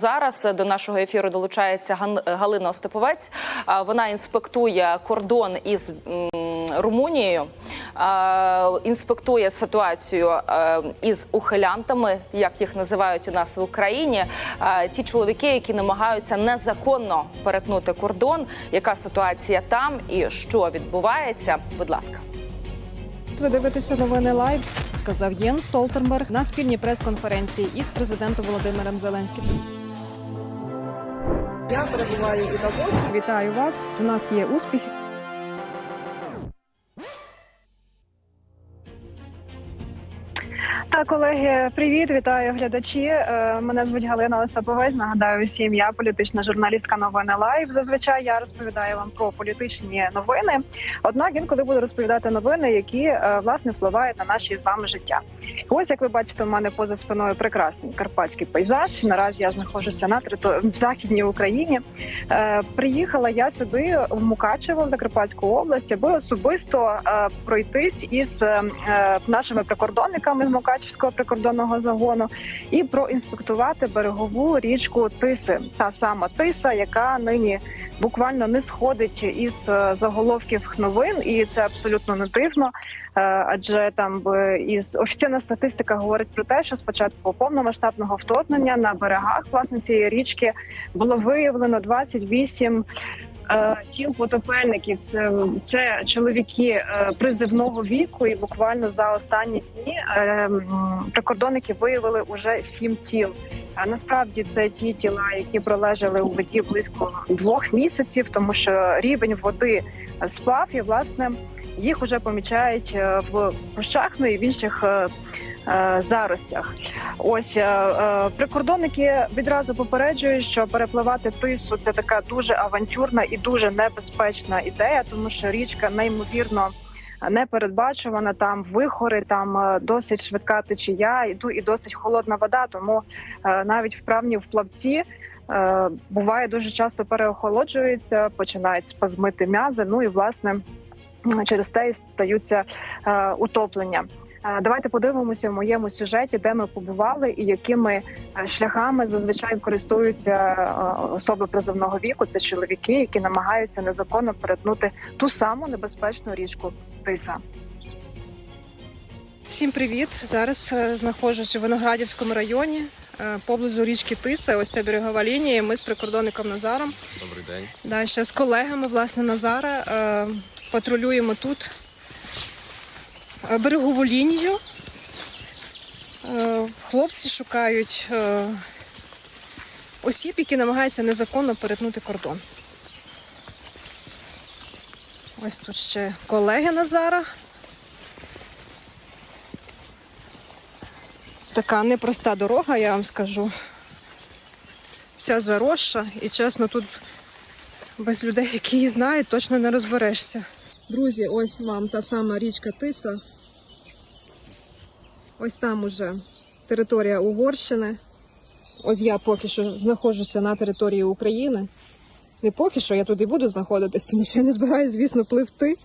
Зараз до нашого ефіру долучається Ган- Галина Остаповець. Вона інспектує кордон із Румунією, інспектує ситуацію е, із ухилянтами, як їх називають у нас в Україні. Ті чоловіки, які намагаються незаконно перетнути кордон. Яка ситуація там і що відбувається? Будь ласка. Ви дивитеся новини лайв, сказав Єн Столтенберг на спільній прес-конференції із президентом Володимиром Зеленським. Я перебуваю у Давосі. Вітаю вас! У нас є успіхи. Колеги, привіт, вітаю глядачі. Е, Мене звуть Галина Остаповець. Нагадаю всім, я політична журналістка новини Лайв. Зазвичай я розповідаю вам про політичні новини. Однак інколи буду розповідати новини, які е, власне впливають на наші з вами життя. Ось як ви бачите, у мене поза спиною прекрасний карпатський пейзаж. Наразі я знаходжуся на території в західній Україні. Е, Приїхала я сюди в Мукачево, в Закарпатську область, аби особисто е, пройтись із е, е, нашими прикордонниками з Мукачевського прикордонного загону і проінспектувати берегову річку Тиси. Та сама Тиса, яка нині буквально не сходить із е, заголовків новин, і це абсолютно не дивно. Е, Адже там із офіційна статистика говорить про те, що спочатку повномасштабного вторгнення на берегах власне цієї річки було виявлено 28 е, тіл потопельників. Це, це чоловіки е, призивного віку, і буквально за останні дні е, прикордонники виявили уже сім тіл. А насправді це ті тіла, які пролежали у воді близько двох місяців, тому що рівень води спав, і власне їх вже помічають е, в кущах, ну і в інших е, е, заростях. Ось е, е, прикордонники відразу попереджують, що перепливати тису це така дуже авантюрна і дуже небезпечна ідея, тому що річка неймовірно. Непередбачувана там вихори, там е, досить швидка течія, і ду- і досить холодна вода. Тому е, навіть вправні вплавці е, буває дуже часто переохолоджуються, починають спазмити м'язи. Ну і власне через те і стаються е, утоплення. Давайте подивимося в моєму сюжеті, де ми побували і якими е, шляхами зазвичай користуються е, особи призовного віку. Це чоловіки, які намагаються незаконно перетнути ту саму небезпечну річку Тиса. Всім привіт! Зараз е, знаходжусь у Виноградівському районі поблизу річки Тиса. Ось ця берегова лінія. Ми з прикордонником Назаром. Добрий день. Да, ще з колегами власне Назара патрулюємо тут берегову лінію. Е, хлопці шукають е, осіб, які намагаються незаконно перетнути кордон. Ось тут ще колеги Назара. Така непроста дорога, я вам скажу. Вся заросша, і чесно, тут без людей, які її знають, точно не розберешся. Друзі, ось вам та сама річка Тиса. Ось там уже територія Угорщини. Ось я поки що знаходжуся на території України. Не поки що, я тут і буду знаходитись, тому що я не збираюся, звісно, пливти.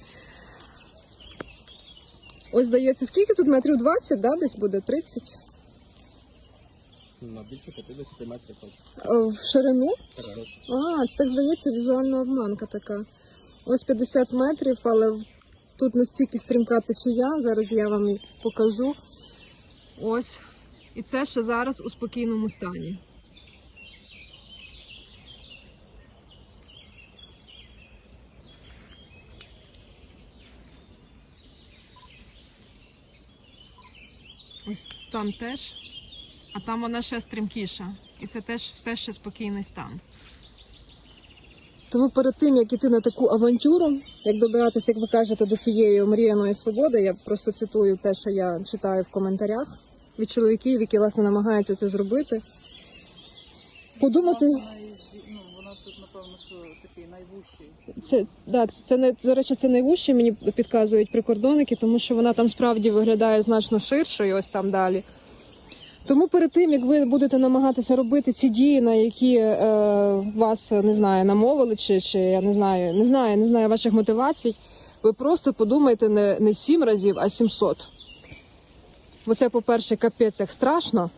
Ось здається, скільки тут метрів 20, да? десь буде 30 На більше 50 метрів точно. Е, в ширину. А, це так здається, візуальна обманка така. Ось 50 метрів, але тут настільки стрімка течія. Зараз я вам покажу. Ось. І це ще зараз у спокійному стані. Ось там теж. А там вона ще стрімкіша. І це теж все ще спокійний стан. Тому перед тим, як іти на таку авантюру, як добиратися, як ви кажете, до цієї омріяної свободи, я просто цитую те, що я читаю в коментарях від чоловіків, які власне намагаються це зробити. Подумати, Ну, це да, це, це не до речі, це найвужче мені підказують прикордонники, тому що вона там справді виглядає значно ширшою, ось там далі. Тому перед тим, як ви будете намагатися робити ці дії, на які е, вас не знаю, намовили, чи, чи я не знаю, не знаю, не знаю ваших мотивацій, ви просто подумайте не, не сім разів, а 700. Бо це, по-перше, капець як страшно.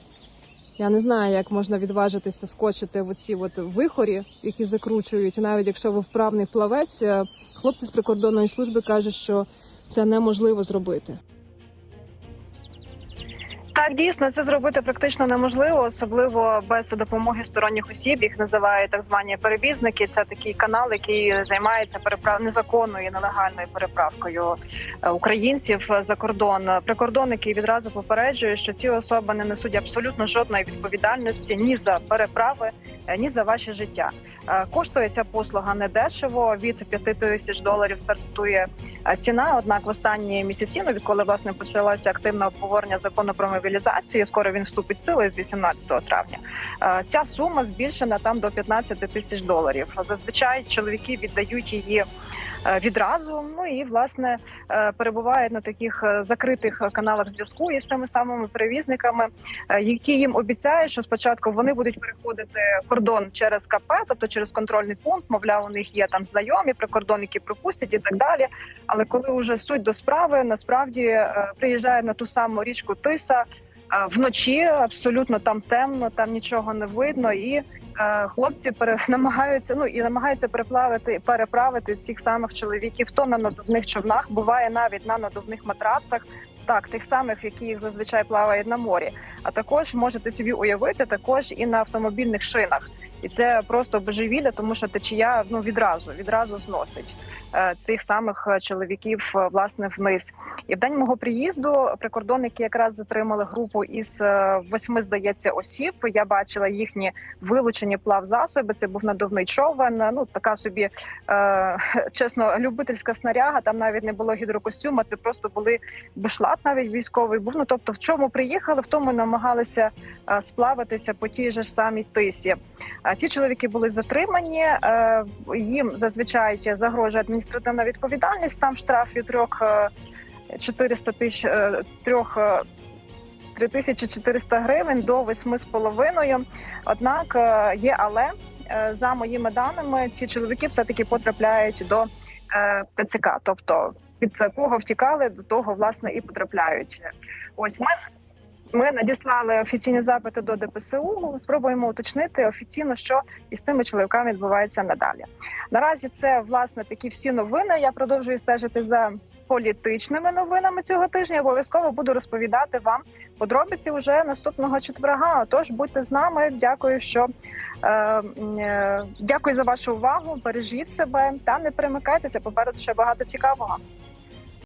Я не знаю, як можна відважитися скочити в оці от вихорі, які закручують. Навіть якщо ви вправний плавець, е, хлопці з прикордонної служби кажуть, що це неможливо зробити. Так, дійсно, це зробити практично неможливо, особливо без допомоги сторонніх осіб. Їх називають так звані перевізники. Це такий канал, який займається переправ незаконною нелегальною переправкою е, українців за кордон. Прикордонники відразу попереджують, що ці особи не несуть абсолютно жодної відповідальності ні за переправи, е, ні за ваше життя. Е, Коштує ця послуга недешево. Від 5 тисяч доларів стартує е, ціна. Однак в останні місяці, ну відколи власне почалося активне обговорення закону про мобілізацію, скоро він вступить в силу з 18 травня. е, Ця сума збільшена там до 15 тисяч доларів. Зазвичай чоловіки віддають її. Е, Відразу ну і власне е, перебувають на таких е, закритих каналах зв'язку із тими самими перевізниками, які їм обіцяють, що спочатку вони будуть переходити кордон через КП, тобто через контрольний пункт. Мовляв, у них є там знайомі прикордонники пропустять і так далі. Але коли вже суть до справи, насправді приїжджає на ту саму річку Тиса. Вночі абсолютно там темно, там нічого не видно, і е, хлопці пере намагаються ну і намагаються переплавити переправити цих самих чоловіків то на надувних човнах, буває навіть на надувних матрацах, так тих самих, які їх зазвичай плавають на морі. А також можете собі уявити, також і на автомобільних шинах. І це просто божевілля, тому що течія ну відразу відразу зносить е, цих самих е, чоловіків е, власне вниз. І в день мого приїзду прикордонники якраз затримали групу із восьми, здається, осіб. Я бачила їхні вилучені плавзасоби. Це був надувний човен. Ну така собі е, чесно, любительська снаряга. Там навіть не було гідрокостюма. Це просто були бушлат, навіть військовий був. Ну тобто, в чому приїхали, в тому намагалися сплаватися по тій же ж самій тисі. А ці чоловіки були затримані. е, Їм зазвичай загрожує адміністративна відповідальність. Там штраф від трьох е, 400 тисяч е, трьох. е, 3400 гривень до 8,5. Однак є але за моїми даними, ці чоловіки все таки потрапляють до ТЦК, тобто від кого втікали, до того власне і потрапляють. Ось ми ми надіслали офіційні запити до ДПСУ. Спробуємо уточнити офіційно, що із тими чоловіками відбувається надалі. Наразі це власне такі всі новини. Я продовжую стежити за політичними новинами цього тижня. Обов'язково буду розповідати вам подробиці вже наступного четверга. Тож будьте з нами. Дякую, що е, е, дякую за вашу увагу. Бережіть себе та не перемикайтеся. Попереду ще багато цікавого.